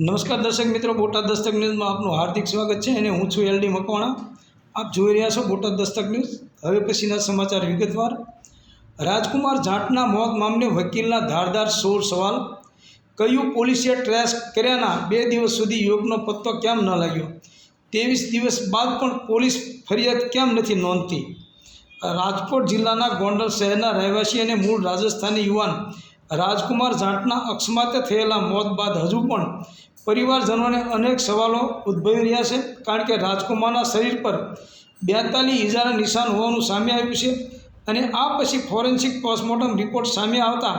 નમસ્કાર દર્શક મિત્રો, બોટાદ દસ્તક ન્યૂઝમાં આપનું હાર્દિક સ્વાગત છે અને હું છું એલડી મકવાણા. આપ જોઈ રહ્યા છો બોટાદ દસ્તક ન્યૂઝ. હવે પછીના સમાચાર વિગતવાર. રાજકુમાર જાટના મોત મામલે વકીલના ધારદાર સોળ સવાલ. કયું પોલીસે ટ્રેસ કર્યાના બે દિવસ સુધી યોગનો પત્તો કેમ ન લાગ્યો? ત્રેવીસ દિવસ બાદ પણ પોલીસ ફરિયાદ કેમ નથી નોંધતી? રાજકોટ જિલ્લાના ગોંડલ શહેરના રહેવાસી અને મૂળ રાજસ્થાની યુવાન રાજકુમાર જાટના અકસ્માતે થયેલા મોત બાદ હજુ પણ પરિવારજનોને અનેક સવાલો ઉદ્ભવી રહ્યા છે. કારણ કે રાજકુમારના શરીર પર બેતાલીસ ઈજાના નિશાન હોવાનું સામે આવ્યું છે અને આ પછી ફોરેન્સિક પોસ્ટમોર્ટમ રિપોર્ટ સામે આવતા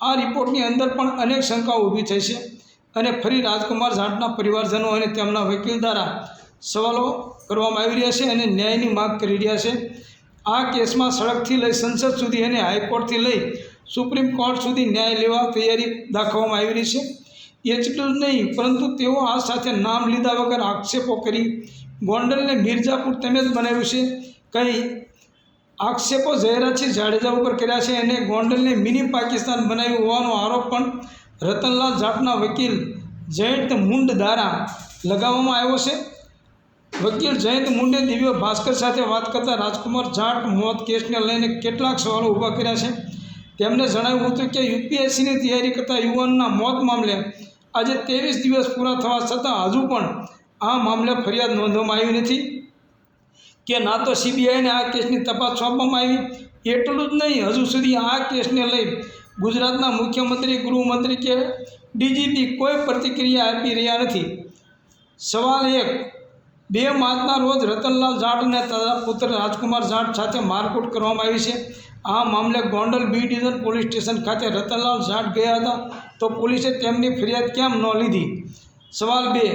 આ રિપોર્ટની અંદર પણ અનેક શંકાઓ ઊભી થઈ છે અને ફરી રાજકુમાર જાટના પરિવારજનો અને તેમના વકીલ દ્વારા સવાલો કરવામાં આવી રહ્યા છે અને ન્યાયની માગ કરી રહ્યા છે. આ કેસમાં સડકથી લઈ સંસદ સુધી અને હાઈકોર્ટથી લઈ સુપ્રીમ કોર્ટ સુધી ન્યાય લેવા તૈયારી દાખવવામાં આવી રહી છે. એટલું જ નહીં, પરંતુ તેઓ આ સાથે નામ લીધા વગર આક્ષેપો કરી ગોંડલને મિર્જાપુર તેમજ બનાવ્યું છે. કંઈ આક્ષેપો જાહેરાતથી જાડેજા ઉપર કર્યા છે અને ગોંડલને મિની પાકિસ્તાન બનાવ્યું હોવાનો આરોપ પણ રતનલાલ જાટના વકીલ જયંત મુંડ દ્વારા લગાવવામાં આવ્યો છે. વકીલ જયંત મુંડે દિવ્ય ભાસ્કર સાથે વાત કરતા રાજકુમાર જાટ મોત કેસને લઈને કેટલાક સવાલો ઊભા કર્યા છે. તેમણે જણાવ્યું હતું કે યુપીએસસીની તૈયારી કરતા યુવાનના મોત મામલે આજે ત્રેવીસ દિવસ પૂરા થવા છતાં હજુ પણ આ મામલે ફરિયાદ નોંધવામાં આવી નથી. કે ના તો સીબીઆઈને આ કેસની તપાસ સોંપવામાં આવી, એટલું જ નહીં, હજુ સુધી આ કેસને લઈ ગુજરાતના મુખ્યમંત્રી, ગૃહમંત્રી કે ડીજીપી કોઈ પ્રતિક્રિયા આપી રહ્યા નથી. સવાલ એક બે માર્ચના રોજ રતનલાલ જાટ અને તેના પુત્ર રાજકુમાર જાટ સાથે મારકૂટ કરવામાં આવી છે. આ મામલે Gondal B division police station ખાતે રતનલાલ જાટ ગયા હતા તો પોલીસે તેમની ફરિયાદ કેમ ન લીધી? સવાલ બે.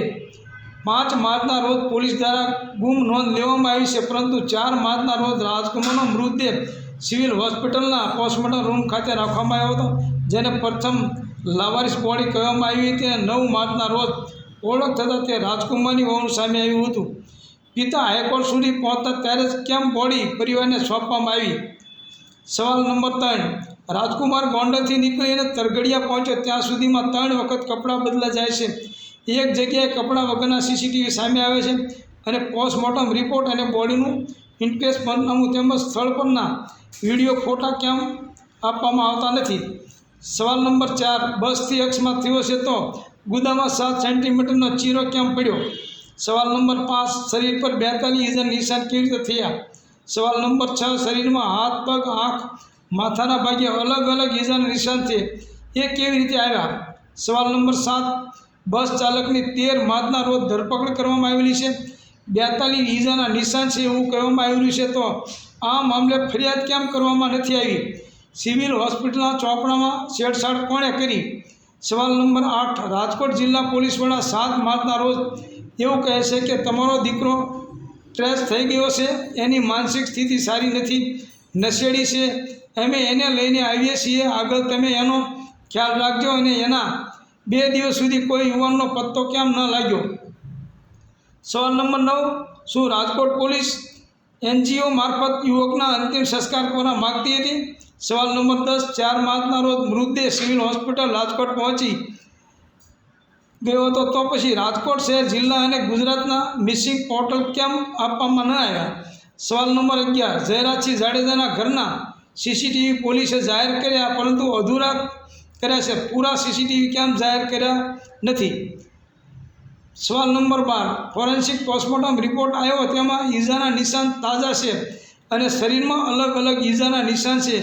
પાંચ માર્ચના રોજ પોલીસ દ્વારા ગુમ નોંધ લેવામાં આવી છે, પરંતુ ચાર માર્ચના રોજ રાજકુમારનો મૃતદેહ સિવિલ હોસ્પિટલના પોસ્ટમોર્ટમ રૂમ ખાતે રાખવામાં આવ્યો હતો, જેને પ્રથમ લાવારીસ બોડી કહેવામાં આવી હતી અને નવ માર્ચના રોજ ઓળખ થતાં તે રાજકુમારની હોવાનું સામે આવ્યું હતું. પિતા હાઈકોર્ટ સુધી પહોંચતા ત્યારે જ કેમ બોડી પરિવારને સોંપવામાં આવી? સવાલ નંબર ત્રણ. રાજકુમાર ગોંડલથી નીકળીને તરગડિયા પહોંચ્યો. ત્યાં સુધીમાં ત્રણ વખત કપડાં બદલા જાય છે. એક જગ્યાએ કપડાં વગરના સીસીટીવી સામે આવે છે અને પોસ્ટમોર્ટમ રિપોર્ટ અને બોડીનું ઇન્ક્વેસ્ટ પરનામું તેમજ સ્થળ પરના વીડિયો ફોટા કેમ આપવામાં આવતા નથી? સવાલ નંબર ચાર. બસથી અક્ષમાં થયો છે તો ગુદામાં સાત સેન્ટીમીટરનો ચીરો કેમ પડ્યો? સવાલ નંબર પાંચ, શરીર પર બેતાલીસ હજાર નિશાન કેવી રીતે થયા? સવાલ નંબર છ, શરીરમાં હાથ, પગ, આંખ, માથાના ભાગે અલગ અલગ ઈજાના નિશાન છે. એ કેવી રીતે આવ્યા? સવાલ નંબર સાત, બસ ચાલકની તેર માર્ચના રોજ ધરપકડ કરવામાં આવેલી છે. બેતાલીસ ઈજાના નિશાન છે એવું કહેવામાં આવેલું છે તો આ મામલે ફરિયાદ કેમ કરવામાં નથી આવી? સિવિલ હોસ્પિટલના ચોપડામાં છેડછાડ કોણે કરી? સવાલ નંબર આઠ, રાજકોટ જિલ્લા પોલીસ વડા સાત માર્ચના રોજ એવું કહે છે કે તમારો દીકરો ટ્રેસ થઈ ગયો છે, એની માનસિક સ્થિતિ સારી નથી, નશેડી છે, અમે એને લઈને આવીએ છીએ, આગળ તમે એનો ખ્યાલ રાખજો અને એના બે દિવસ સુધી કોઈ યુવાનનો પત્તો કેમ ન લાગ્યો? સવાલ નંબર નવ, શું રાજકોટ પોલીસ એનજીઓ મારફત યુવકના અંતિમ સંસ્કાર કરવા માગતી હતી? સવાલ નંબર દસ, ચાર માર્ચના રોજ મૃતદેહ સિવિલ હોસ્પિટલ રાજકોટ પહોંચી ગયો હતો. તો પછી રાજકોટ શહેર, જિલ્લા અને ગુજરાતના મિસિંગ પોર્ટલ કેમ આપવામાં ન આવ્યા? સવાલ નંબર અગિયાર, જયરાજસિંહ જાડેજાના ઘરના સીસીટીવી પોલીસે જાહેર કર્યા, પરંતુ અધૂરા કર્યા છે. પૂરા સીસીટીવી કેમ જાહેર કર્યા નથી? સવાલ નંબર બાર, ફોરેન્સિક પોસ્ટમોર્ટમ રિપોર્ટ આવ્યો તેમાં ઈજાના નિશાન તાજા છે અને શરીરમાં અલગ અલગ ઈજાના નિશાન છે.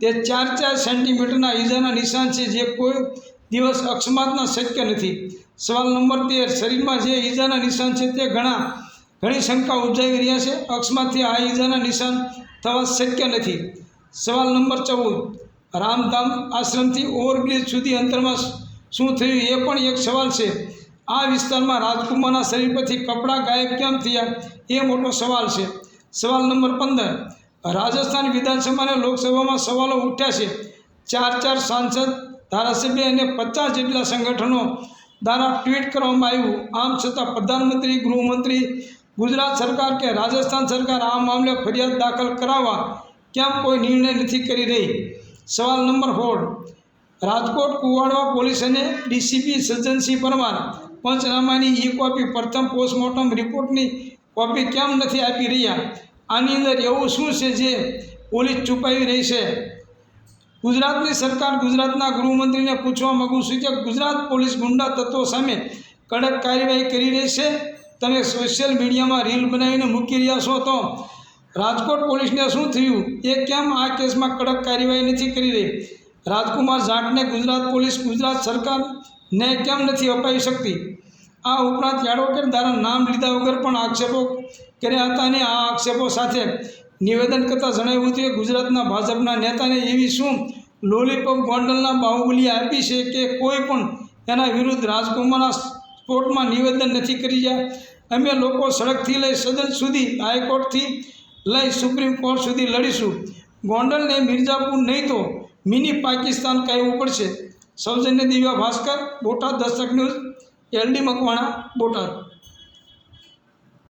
તે ચાર ચાર સેન્ટીમીટરના ઈજાના નિશાન છે જે કોઈ દિવસ અકસ્માતના શક્ય નથી. સવાલ નંબર તેર, શરીરમાં જે ઈજાના નિશાન છે તે ઘણા, ઘણી શંકા ઉપજાવી રહ્યા છે. અકસ્માતથી આ ઈજાના નિશાન થવા શક્ય નથી. સવાલ નંબર ચૌદ, રામધામ આશ્રમથી ઓવરબ્રિજ સુધી અંતરમાં શું થયું એ પણ એક સવાલ છે. આ વિસ્તારમાં રાજકુમારના શરીર પરથી કપડાં ગાયબ કેમ થયા? એ મોટો સવાલ છે. સવાલ નંબર પંદર. રાજસ્થાન વિધાનસભા અને લોકસભામાં સવાલો ઉઠ્યા છે. ચાર ચાર સાંસદ, ધારાસભ્ય અને પચાસ જેટલા સંગઠનો દ્વારા ટ્વીટ કરવામાં આવ્યું. આમ છતાં પ્રધાનમંત્રી, ગૃહમંત્રી, ગુજરાત સરકાર કે રાજસ્થાન સરકાર આ મામલે ફરિયાદ દાખલ કરાવવા કેમ કોઈ નિર્ણય નથી કરી રહી? સવાલ નંબર હોળ રાજકોટ, કુવાડવા પોલીસ અને ડીસીપી સજ્જનસિંહ પરમાર પંચનામાની ઈ કોપી પ્રથમ પોસ્ટમોર્ટમ રિપોર્ટની કોપી કેમ નથી આપી રહ્યા? આની અંદર એવું શું છે જે પોલીસ છુપાવી રહી છે? ગુજરાતની સરકાર ગુજરાતના ગૃહમંત્રીને પૂછવા માગું છું કે ગુજરાત પોલીસ ગુંડા તત્વો સામે કડક કાર્યવાહી કરી રહી છે? તમે સોશિયલ મીડિયામાં રીલ બનાવીને મૂકી રહ્યા છો તો રાજકોટ પોલીસને શું થયું? એ કેમ આ કેસમાં કડક કાર્યવાહી નથી કરી રહી? રાજકુમાર જાટને ગુજરાત પોલીસ, ગુજરાત સરકારને કેમ નથી અપાવી શકતી? આ ઉપરાંત એડવોકેટ દ્વારા નામ લીધા વગર પણ આક્ષેપો કર્યા હતા અને આ આક્ષેપો સાથે નિવેદન કરતાં જણાવ્યું હતું કે ગુજરાતના ભાજપના નેતાને એવી શું લોલીપોપ ગોંડલના બાહુબલી આપી છે કે કોઈ પણ એના વિરુદ્ધ રાજકુમારના કોર્ટમાં નિવેદન નથી કરી રહ્યા. અમે લોકો સડકથી લઈ સદન સુધી હાઈકોર્ટથી લઈ સુપ્રીમ કોર્ટ સુધી લડીશું. ગોંડલને મિર્ઝાપુર નહીં તો મિની પાકિસ્તાન કહેવું પડશે. સૌજન્ય Divya Bhaskar, Botad Dastak news L D Makwana Botad